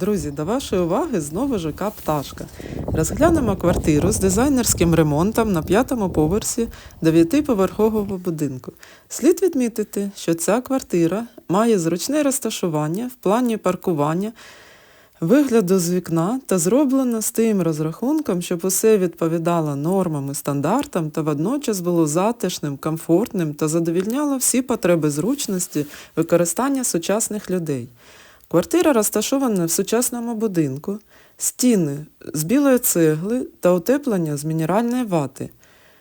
Друзі, до вашої уваги знову ЖК Пташка. Розглянемо квартиру з дизайнерським ремонтом на п'ятому поверсі дев'ятиповерхового будинку. Слід відмітити, що ця квартира має зручне розташування в плані паркування, вигляду з вікна та зроблена з тим розрахунком, щоб усе відповідало нормам і стандартам та водночас було затишним, комфортним та задовільняло всі потреби зручності використання сучасних людей. Квартира розташована в сучасному будинку, стіни з білої цегли та утеплення з мінеральної вати,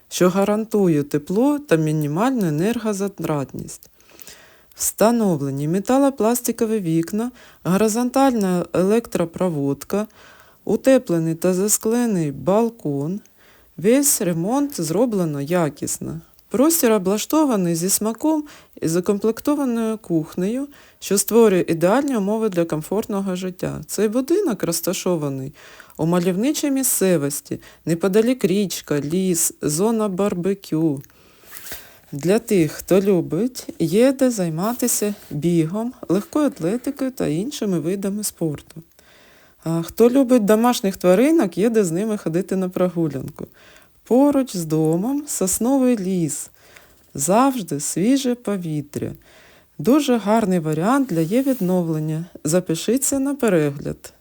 що гарантує тепло та мінімальну енергозатратність. Встановлені металопластикові вікна, горизонтальна електропроводка, утеплений та засклений балкон. Весь ремонт зроблено якісно. Простір облаштований зі смаком і закомплектованою кухнею, що створює ідеальні умови для комфортного життя. Цей будинок розташований у мальовничій місцевості, неподалік річка, ліс, зона барбекю. Для тих, хто любить, є де займатися бігом, легкою атлетикою та іншими видами спорту. Хто любить домашніх тваринок, є де з ними ходити на прогулянку. Поруч з домом сосновий ліс, завжди свіже повітря. Дуже гарний варіант для є відновлення. Запишіться на перегляд.